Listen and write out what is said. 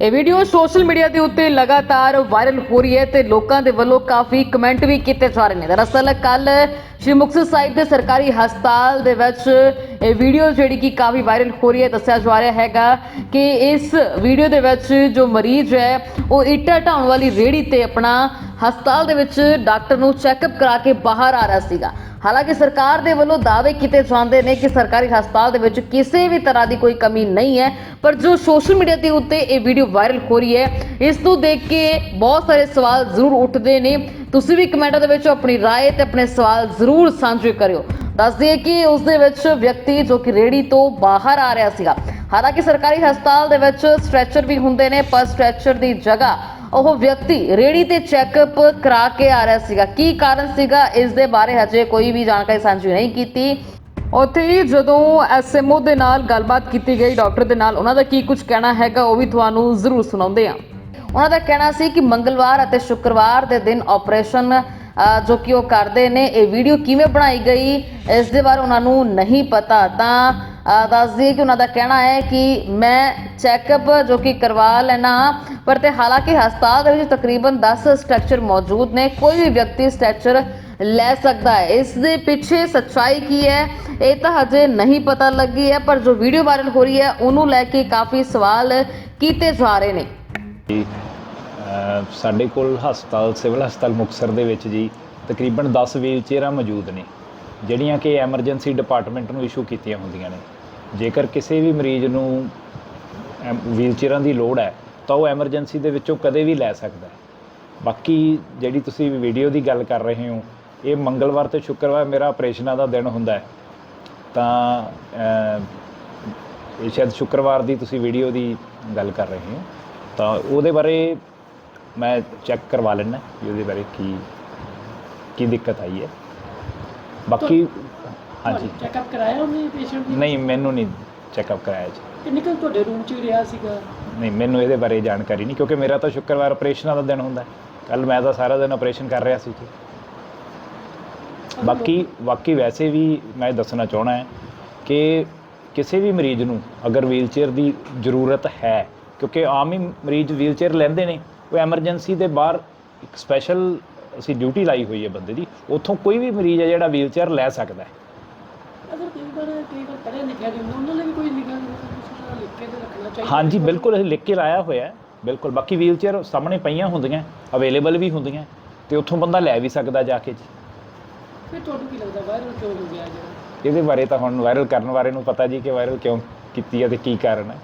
ਇਹ video social media ਦੇ ਉੱਤੇ ਲਗਾਤਾਰ ਵਾਇਰਲ ਹੋ ਰਹੀ ਹੈ ਤੇ ਲੋਕਾਂ ਦੇ ਵੱਲੋਂ ਕਾਫੀ ਕਮੈਂਟ ਵੀ ਕੀਤੇ ਜਾ ਰਹੇ ਨੇ। ਦਰਅਸਲ ਕੱਲ ਸ਼੍ਰੀ ਮੁਕਤਸਰ ਸਾਹਿਬ ਦੇ ਸਰਕਾਰੀ ਹਸਪਤਾਲ ਦੇ ਵਿੱਚ ਇਹ ਵੀਡੀਓ ਜਿਹੜੀ ਕਿ ਕਾਫੀ ਵਾਇਰਲ ਹੋ ਰਹੀ ਹੈ, ਦੱਸਿਆ ਜਾ ਰਿਹਾ ਹੈਗਾ ਕਿ ਇਸ ਵੀਡੀਓ ਦੇ ਵਿੱਚ ਜੋ ਮਰੀਜ਼ ਹੈ, ਉਹ ਇੱਟਾਂ ਢਾਉਣ ਵਾਲੀ ਰੇੜੀ ਤੇ ਆਪਣਾ ਹਸਪਤਾਲ ਦੇ ਵਿੱਚ ਡਾਕਟਰ ਨੂੰ ਚੈੱਕਅਪ ਕਰਾ ਕੇ ਬਾਹਰ ਆ ਰਿਹਾ ਸੀਗਾ। ਹਾਲਾਂਕਿ ਸਰਕਾਰ ਦੇ ਵੱਲੋਂ ਦਾਅਵੇ ਕੀਤੇ ਜਾਂਦੇ ਨੇ ਕਿ ਸਰਕਾਰੀ ਹਸਪਤਾਲ ਦੇ ਵਿੱਚ ਕਿਸੇ ਵੀ ਤਰ੍ਹਾਂ ਦੀ ਕੋਈ ਕਮੀ ਨਹੀਂ ਹੈ ਪਰ ਜੋ ਸੋਸ਼ਲ ਮੀਡੀਆ ਦੇ ਉੱਤੇ ਇਹ ਵੀਡੀਓ ਵਾਇਰਲ ਹੋ ਰਹੀ ਹੈ ਇਸ ਨੂੰ ਦੇਖ ਕੇ ਬਹੁਤ ਸਾਰੇ ਸਵਾਲ ਜ਼ਰੂਰ ਉੱਠਦੇ ਨੇ ਤੁਸੀਂ ਵੀ ਕਮੈਂਟਾਂ ਦੇ ਵਿੱਚ ਆਪਣੀ رائے ਤੇ ਆਪਣੇ ਸਵਾਲ ਜ਼ਰੂਰ ਸਾਂਝੇ ਕਰਿਓ ਦੱਸ ਦਈਏ ਕਿ ਉਸ ਦੇ ਵਿੱਚ ਵਿਅਕਤੀ ਜੋ ਕਿ ਰੇੜੀ ਤੋਂ ਬਾਹਰ ਆ ਰਿਹਾ ਸੀਗਾ ਹਾਲਾਂਕਿ ਸਰਕਾਰੀ ਹਸਪਤਾਲ ਦੇ ਵਿੱਚ ਸਟ੍ਰੈਚਰ ਵੀ ਹੁੰਦੇ ਨੇ ਪਰ ਸਟ੍ਰੈਚਰ ਦੀ ਜਗ੍ਹਾ ਉਹ ਵਿਅਕਤੀ ਰੇੜੀ ਤੇ ਚੈੱਕਅਪ ਕਰਾ ਕੇ ਆ ਰਿਹਾ ਸੀਗਾ। ਕੀ ਕਾਰਨ ਸੀਗਾ? ਇਸ ਦੇ ਬਾਰੇ ਹਜੇ ਕੋਈ ਵੀ ਜਾਣਕਾਰੀ ਸਾਂਝੀ ਨਹੀਂ ਕੀਤੀ। ਉੱਥੇ ਹੀ ਜਦੋਂ ਐਸਐਮਓ ਦੇ ਨਾਲ ਗੱਲਬਾਤ ਕੀਤੀ ਗਈ, ਡਾਕਟਰ ਦੇ ਨਾਲ ਉਹਨਾਂ ਦਾ ਕੀ ਕੁਝ ਕਹਿਣਾ ਹੈਗਾ, ਉਹ ਵੀ ਤੁਹਾਨੂੰ ਜ਼ਰੂਰ ਸੁਣਾਉਂਦੇ ਹਾਂ। ਉਹਨਾਂ ਦਾ ਕਹਿਣਾ ਸੀ ਕਿ ਮੰਗਲਵਾਰ ਅਤੇ ਸ਼ੁੱਕਰਵਾਰ ਦੇ ਦਿਨ ਆਪਰੇਸ਼ਨ ਜੋ ਕਿ ਉਹ ਕਰਦੇ ਨੇ, ਇਹ ਵੀਡੀਓ ਕਿਵੇਂ ਬਣਾਈ ਗਈ, ਇਸ ਦੇ ਬਾਰੇ ਉਹਨਾਂ ਨੂੰ ਨਹੀਂ ਪਤਾ। ਤਾਂ ਦੱਸਦੀ ਕਿ ਉਹਨਾਂ ਦਾ ਕਹਿਣਾ ਹੈ ਕਿ ਮੈਂ ਚੈੱਕਅਪ ਜੋ ਕਿ ਕਰਵਾ ਲੈਣਾ, ਪਰ ਤੇ ਹਾਲਾਂਕਿ ਹਸਪਤਾਲ ਦੇ ਵਿੱਚ ਤਕਰੀਬਨ 10 ਸਟ੍ਰਕਚਰ ਮੌਜੂਦ ਨੇ, ਕੋਈ ਵੀ ਵਿਅਕਤੀ ਸਟ੍ਰਕਚਰ ਲੈ ਸਕਦਾ ਹੈ। ਇਸ ਦੇ ਪਿੱਛੇ ਸੱਚਾਈ ਕੀ ਹੈ, ਇਹ ਤਾਂ ਹਜੇ ਨਹੀਂ ਪਤਾ ਲੱਗੀ ਹੈ, ਪਰ ਜੋ ਵੀਡੀਓ ਵਾਇਰਲ ਹੋ ਰਹੀ ਹੈ, ਉਹਨੂੰ ਲੈ ਕੇ ਕਾਫੀ ਸਵਾਲ ਕੀਤੇ ਜਾ ਰਹੇ ਨੇ। ਸਾਡੇ ਕੋਲ ਹਸਪਤਾਲ, ਸਿਵਲ ਹਸਪਤਾਲ ਮੁਕਤਸਰ ਦੇ ਵਿੱਚ ਜੀ, ਤਕਰੀਬਨ 10 ਵੀਲ ਚੇਅਰਾਂ ਮੌਜੂਦ ਨੇ, ਜਿਹੜੀਆਂ ਕਿ ਐਮਰਜੈਂਸੀ ਡਿਪਾਰਟਮੈਂਟ ਨੂੰ ਇਸ਼ੂ ਕੀਤੀਆਂ ਹੁੰਦੀਆਂ ਨੇ। ਜੇਕਰ ਕਿਸੇ ਵੀ ਮਰੀਜ਼ ਨੂੰ ਵੀਲ ਚੇਅਰਾਂ ਦੀ ਲੋੜ ਹੈ, ਤਾਂ ਉਹ ਐਮਰਜੈਂਸੀ ਦੇ ਵਿੱਚੋਂ ਕਦੇ ਵੀ ਲੈ ਸਕਦਾ ਹੈ। ਬਾਕੀ ਜਿਹੜੀ ਤੁਸੀਂ ਵੀਡੀਓ ਦੀ ਗੱਲ ਕਰ ਰਹੇ ਹੋ, ਇਹ ਮੰਗਲਵਾਰ ਤੇ ਸ਼ੁੱਕਰਵਾਰ ਮੇਰਾ ਆਪਰੇਸ਼ਨਾਂ ਦਾ ਦਿਨ ਹੁੰਦਾ ਹੈ। ਤਾਂ ਇਹ ਸ਼ਾਇਦ ਸ਼ੁੱਕਰਵਾਰ ਦੀ ਤੁਸੀਂ ਵੀਡੀਓ ਦੀ ਗੱਲ ਕਰ ਰਹੇ ਹੋ, ਤਾਂ ਉਹਦੇ ਬਾਰੇ ਮੈਂ ਚੈੱਕ ਕਰਵਾ ਲੈਣਾ ਵੀ ਉਹਦੇ ਬਾਰੇ ਕੀ ਕੀ ਦਿੱਕਤ ਆਈ ਹੈ। ਬਾਕੀ ਹਾਂਜੀ। ਚੈੱਕਅਪ ਕਰਾਇਆ ਉਹਨੇ ਪੇਸ਼ੈਂਟ ਨੇ? ਨਹੀਂ ਮੈਨੂੰ ਨਹੀਂ ਚੈੱਕਅਪ ਕਰਾਇਆ ਜੀ। ਕਿੰਨੇ ਕੁ ਤੁਹਾਡੇ ਰੂਮ 'ਚ ਹੀ ਰਿਹਾ ਸੀਗਾ? ਨਹੀਂ ਮੈਨੂੰ ਇਹਦੇ ਬਾਰੇ ਜਾਣਕਾਰੀ ਨਹੀਂ ਕਿਉਂਕਿ ਮੇਰਾ ਤਾਂ ਸ਼ੁੱਕਰਵਾਰ ਆਪਰੇਸ਼ਨਾਂ ਦਾ ਦਿਨ ਹੁੰਦਾ। ਕੱਲ ਮੈਂ ਤਾਂ ਸਾਰਾ ਦਿਨ ਆਪਰੇਸ਼ਨ ਕਰ ਰਿਹਾ ਸੀ ਜੀ। ਬਾਕੀ ਬਾਕੀ ਵੈਸੇ ਵੀ ਮੈਂ ਦੱਸਣਾ ਚਾਹਣਾ ਹੈ ਕਿ ਕਿਸੇ ਵੀ ਮਰੀਜ਼ ਨੂੰ ਅਗਰ ਵੀਲਚੇਅਰ ਦੀ ਜ਼ਰੂਰਤ ਹੈ ਕਿਉਂਕਿ ਆਮ ਹੀ ਮਰੀਜ਼ ਵੀਲਚੇਅਰ ਲੈਂਦੇ ਨੇ ਉਹ ਐਮਰਜੈਂਸੀ ਦੇ ਬਾਹਰ ਇੱਕ ਸਪੈਸ਼ਲ ਅਸੀਂ ਡਿਊਟੀ ਲਾਈ ਹੋਈ ਹੈ ਬੰਦੇ ਦੀ ਉੱਥੋਂ ਕੋਈ ਵੀ ਮਰੀਜ਼ ਹੈ ਜਿਹੜਾ ਵੀਲਚੇਅਰ ਲੈ ਸਕਦਾ ਹੈ। ਅਗਰ ਕਈ ਵਾਰ ਕਈ ਵਾਰ ਪੜ੍ਹਿਆ ਲਿਖਿਆ ਵੀ ਹੁੰਦਾ ਉਹਨਾਂ ਲਈ ਵੀ ਕੋਈ ਨਿਗਾਹ ਨਹੀਂ ਲਿਖ ਕੇ ਤੇ ਰੱਖਣਾ ਚਾਹੀਦਾ। ਹਾਂਜੀ ਬਿਲਕੁਲ ਅਸੀਂ ਲਿਖ ਕੇ ਲਾਇਆ ਹੋਇਆ ਬਿਲਕੁਲ। ਬਾਕੀ ਵੀਲਚੇਅਰ ਸਾਹਮਣੇ ਪਈਆਂ ਹੁੰਦੀਆਂ ਅਵੇਲੇਬਲ ਵੀ ਹੁੰਦੀਆਂ ਤੇ ਉੱਥੋਂ ਬੰਦਾ ਲੈ ਵੀ ਸਕਦਾ ਜਾ ਕੇ। ਜੀ ਫਿਰ ਤੁਹਾਨੂੰ ਕੀ ਲੱਗਦਾ ਵਾਇਰਲ ਕਿਉਂ ਹੋ ਗਿਆ ਜਿਹੜਾ? ਇਹਦੇ ਬਾਰੇ ਤਾਂ ਹੁਣ ਵਾਇਰਲ ਕਰਨ ਬਾਰੇ ਨੂੰ ਪਤਾ ਜੀ ਕਿ ਵਾਇਰਲ ਕਿਉਂ ਕੀਤੀ ਹੈ ਤੇ ਕੀ ਕਾਰਨ ਹੈ।